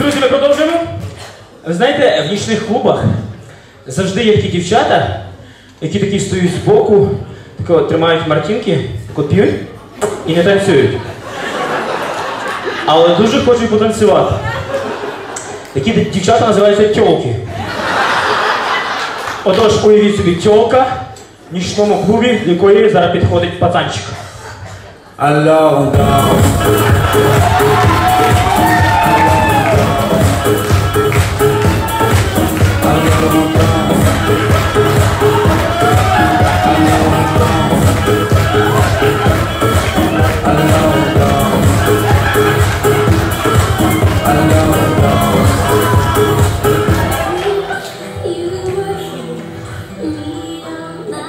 Друзі, ми продовжуємо. Ви знаєте, в нічних клубах завжди є такі дівчата, які такі стоять збоку, тако тримають мартинки, тако і не танцюють. Але дуже хочуть потанцювати. Такі дівчата називаються тьолки. Отож, уявіть собі тьолка в нічному клубі, до якої зараз підходить пацанчик. Alone down.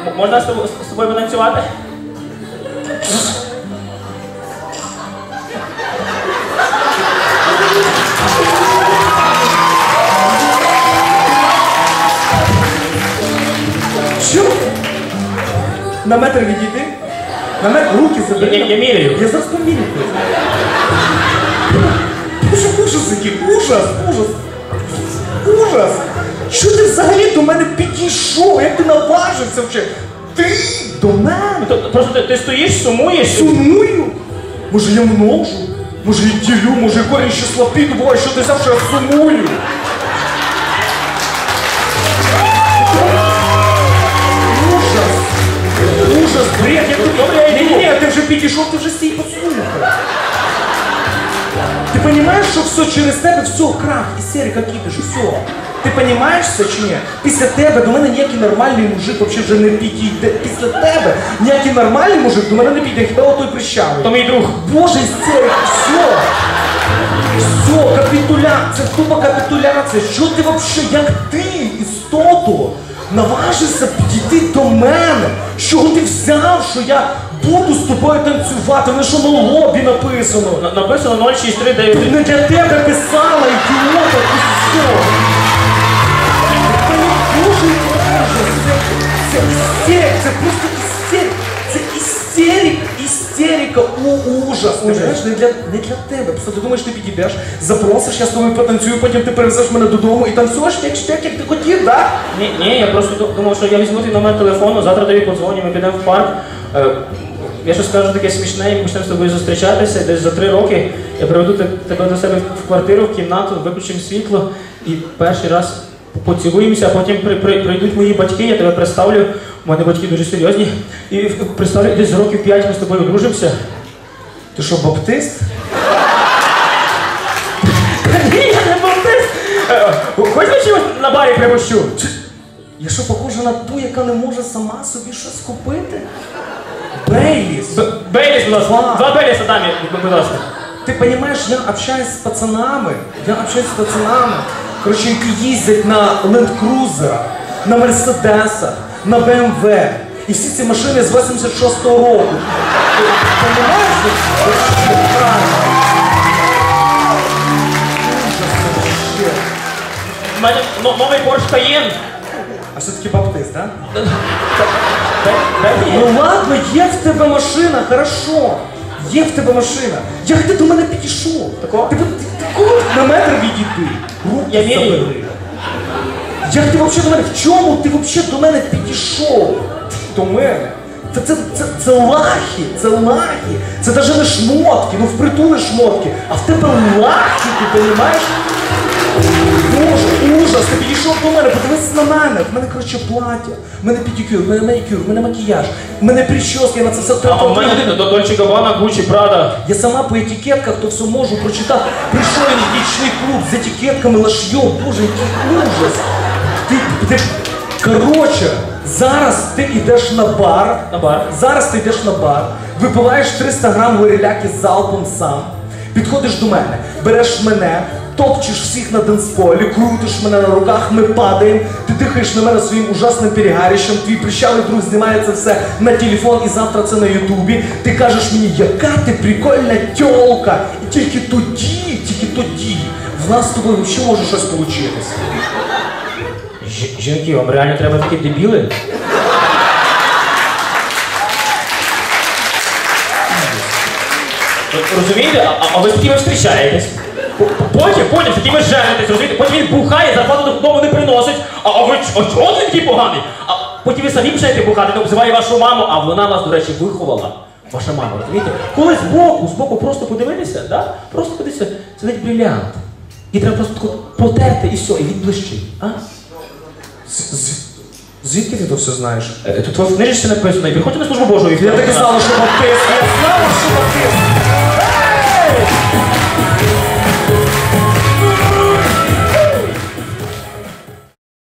М- Можна з тобою, з тобою потанцювати? Що? На метр відійти? На метр руки забери. Я- я міряю. Я зараз поміряю. Боже, ужас який, ужас, ужас. Ужас. Що ти взагалі до мене підійшов? Як ти наважився вже? Ти до мене? То- Просто ти, ти стоїш, сумуєш. Сумую? Може я множу? Може я ділю, може корінь ще слабкий, то буває, що ти я сумую. Ужас! Ужас, бред, я тут добре, я Ні, ні, ти вже підійшов, ти вже стій послухай. Ти понимаешь, що все через тебе, все, крах, істерика, кипіш, все. Ти розумієш все чи ні? Після тебе до мене ніякий нормальний мужик взагалі вже не підійде. Після тебе ніякий нормальний мужик до мене не підійде, хіба отой прищавий. То мій друг. Боже, істерика, все. Все, капітуляція, тупа капітуляція. Що ти взагалі, як ти, істоту, наважишся підійти до мене? що чого ти взяв, що я буду з тобою танцювати? Мене що на лобі написано? На- Написано 0639. Не для тебе писала, істерика, у ужас. Ти знаєш, не для, не для тебе. Просто ти думаєш, ти підійдеш, запросиш, я з тобою потанцюю, потім ти привезеш мене додому і танцюєш як штек, як ти хотів, так? Ні, ні, я просто думав, що я візьму твій номер телефону, завтра тобі подзвоню, ми підемо в парк. Е, Я щось скажу таке смішне, і ми почнемо з тобою зустрічатися. і Десь за три роки я приведу те- тебе до себе в квартиру, в кімнату, виключимо світло і перший раз поцілуємося, а потім при, при, прийдуть мої батьки, я тебе представлю. У мене батьки дуже серйозні. І представлю, десь років п'ять ми з тобою одружимося. Ти що, баптист? Ні, я не баптист! Е, Хочеш чогось на барі пригощу? Я що, похожа на ту, яка не може сама собі щось купити? Бейліс. Бейліс, будь ласка. Два Бейліса дай мені, будь ласка. Ты понимаешь, я общаюсь с пацанами, я общаюсь с пацанами, короче, які їздять на Land Cruiser, на Мерседесах, на BMW. І всі ці машини з 86-го року. У мене но- новий Porsche Cayenne. А все-таки баптист, мені. Ну ладно, є в тебе машина, хорошо. Є в тебе машина. Як ти до мене підійшов? Тако? Ти, ти, на метр відійди? Руки Я вірю. забери. Як ти взагалі до мене? В чому ти взагалі до мене підійшов? До мене? Це, це, це, це лахи, це лахи. Це навіть не шмотки, ну впритули шмотки, а в тебе лахи, ти розумієш? Підійшов до мене, подивись на мене. В мене, коротше, плаття, в мене педикюр, в мене манікюр, в мене макіяж, в мене прическа, я на це все А у мене до Дольче Габана, Гуччі, Прада. я сама по етикетках то все можу прочитати. Прийшов я в нічний клуб з етикетками лашйом. Боже, який ужас. Ти, ти, коротше, зараз ти йдеш на бар. На бар. Зараз ти йдеш на бар, випиваєш 300 грам гориляки з залпом сам. Підходиш до мене, береш мене, топчеш всіх на танцполі, крутиш мене на руках, ми падаємо, ти дихаєш на мене своїм ужасним перегарищем, твій прищавий друг знімає це все на телефон і завтра це на Ютубі. Ти кажеш мені, яка ти прикольна тьолка. І тільки тоді, тільки тоді в нас з тобою ще може щось получитись. Жінки, вам реально треба такі дебіли? Розумієте? А, а ви з ким ви зустрічаєтесь? Потім, потім, з ви женитесь, розумієте? Потім він бухає, зарплату додому не приносить. А, а ви а чого ти такий поганий? А потім ви самі починаєте бухати, не обзиває вашу маму, а вона вас, до речі, виховала. Ваша мама, розумієте? Коли збоку, збоку просто подивитися, да? просто подивитися, сидить брилянт. І треба просто тако потерти і все, і він блищить. А? З- з- Звідки ти то все знаєш? Е, Тут в книжці написано, і приходьте на службу Божу. і Я так і знала, що баптист, я знала, що баптист. Ей!